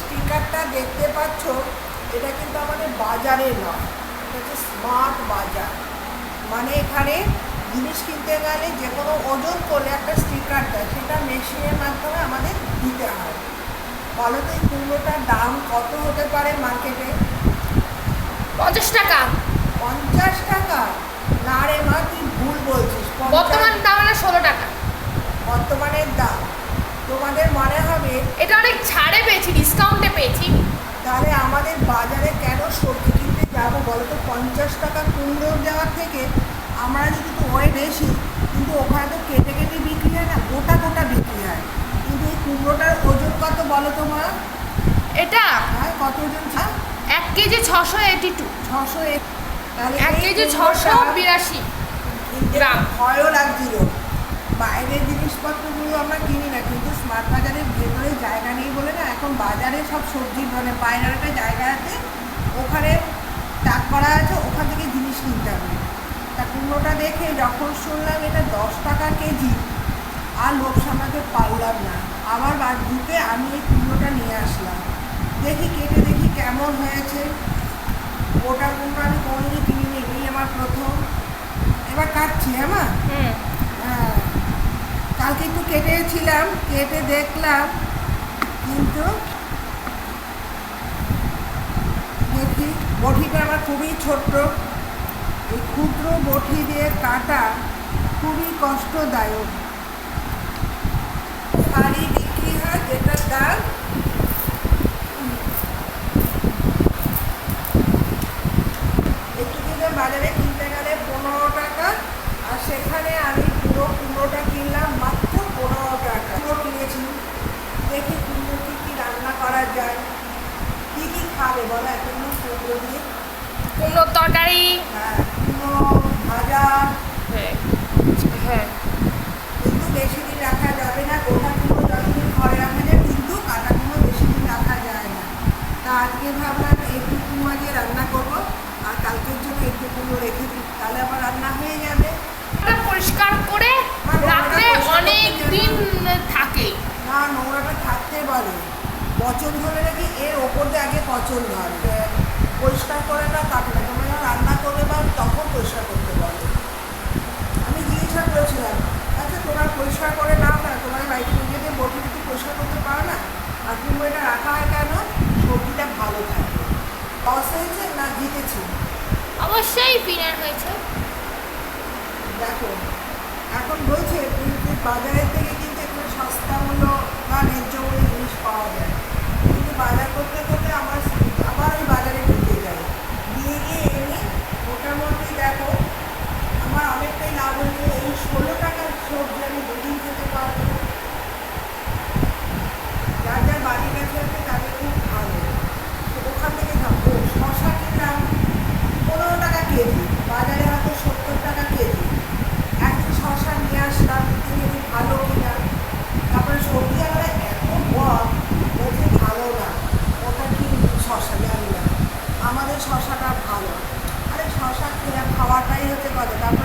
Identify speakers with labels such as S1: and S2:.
S1: স্টিকারটা দেখতে পাচ্ছ এটা কিন্তু আমাদের বাজারে নয় এটা হচ্ছে স্মার্ট বাজার। মানে এখানে জিনিস কিনতে গেলে যে কোনো ওজন করলে একটা স্টিকার দেয় সেটা মেশিনের মাধ্যমে আমাদের দিতে হয়। বলো তো এই কুমড়োটার দাম কত হতে পারে মার্কেটে?
S2: পঞ্চাশ টাকা।
S1: পঞ্চাশ টাকা? না রে মা তুই ভুল বলছিস?
S2: বর্তমান দাম হলো ষোলো টাকা।
S1: বর্তমানের দাম। তোমাদের মনে হবে
S2: এটা অনেক ছাড়ে পেয়েছি ডিসকাউন্টে পেয়েছি
S1: তাহলে আমাদের বাজারে কেন সবজি কিনতে যাব বলো তো পঞ্চাশ টাকা কুমড়ো দেওয়ার থেকে আমরা যদি তো ওই বেশি কিন্তু ওখানে তো কেটে কেটে বিক্রি হয় না গোটা গোটা বিক্রি হয়। কিন্তু এই কুমড়োটার ওজন কত বলো তো মা
S2: এটা
S1: হ্যাঁ কত ওজন ছা
S2: এক কেজি ছশো এইটি টু
S1: ছশো এক
S2: কেজি ছশো বিরাশি গ্রাম।
S1: ভয়ও লাগছিল। বাইরের জিনিসপত্রগুলো আমরা কিনি না কিন্তু স্মার্ট বাজারের ভেতরে জায়গা নেই বলে না এখন বাজারে সব সবজি মানে বাইরের একটা জায়গা আছে ওখানে টাক করা আছে ওখান থেকে জিনিস কিনতে হবে। তা কুমড়োটা দেখে যখন শুনলাম এটা দশ টাকা কেজি আর লোক সামলাতে পারলাম না। আবার বাদ ঢুকে আমি এই কুমড়োটা নিয়ে আসলাম। দেখি কেটে দেখি কেমন হয়েছে। ওটা কুমড়ো আমি কোনোদিনই কিনিনি এই আমার প্রথম। এবার কাটছি হ্যাঁ হ্যাঁ। কালকে একটু কেটেছিলাম কেটে দেখলাম কিন্তু দেখি বটিটা আমার খুবই ছোট্ট। এই ক্ষুদ্র বটি দিয়ে কাটা খুবই কষ্টদায়ক। শাড়ি বিক্রি হয় যেটার দাম একটু কিন্তু বাজারে কিনতে গেলে পনেরো টাকা আর সেখানে আমি পুরো কুমড়োটা কিনলাম মাত্র পনেরো টাকা। কিনেছি। দেখি কুমড়ো কী কী রান্না করা যায় কী কী খাবে বলো এখন কুমড়ো দিয়ে।
S2: কুমড়োর তরকারি?
S1: হ্যাঁ। কুমড়ো
S2: হ্যাঁ
S1: কিন্তু বেশি রাখা যাবে না গোটা কুমড়ো যতদিন ঘরে রাখা যায় কিন্তু কাটা কুমড়ো বেশি রাখা যায় না তা আজকে ভাবলাম একটু কুমড়ো রান্না করব আর কালকের জন্য একটু রেখে দিই তাহলে আবার রান্না হয়ে যাবে
S2: পরিষ্কার করে থাকে।
S1: না, নোংরাটা থাকতে পারে। পচন ধরে নাকি এর ওপর দিয়ে আগে পচন ধরে। পরিষ্কার করে না কাটে না তোমরা রান্না করবে বা তখন পরিষ্কার আচ্ছা তোমার পরিষ্কার করে নাও না তোমার বাড়িতে নিজেকে বটি টুটি পরিষ্কার করতে পারো না আর তুমি ওইটা রাখা হয় কেন? সবজিটা ভালো থাকে। লস হয়েছে না জিতেছি?
S2: অবশ্যই ফিনার হয়েছে।
S1: দেখো এখন বলছে তুমি বাজারের থেকে কিন্তু এখানে সস্তা মূল্য বা ন্যায্য মূল্যে জিনিস পাওয়া যায় কিন্তু বাজার করতে করতে আমার আবার ওই বাজারে ঢুকে যায় দিয়ে গিয়ে এনে মোটামুটি দেখো আমার অনেকটাই লাভ হয়েছে এই ষোলো টাকার সবজি আমি দুদিন খেতে পারব যার যার বাড়ির কাছে আছে তাদের খুব ভালো তো ওখান থেকে খাব শশা কিনলাম পনেরো টাকা কেজি বাজারে হয়তো সত্তর টাকা কেজি একদিন শশা নিয়ে আসলাম তিনি ভালো কিনা তারপরে সবজি আলাদা এত বক বলছে ভালো না ওটা কি শশা জানি না আমাদের শশাটা ভালো। আরে শশা খেয়ে খাওয়াটাই পারে কথা।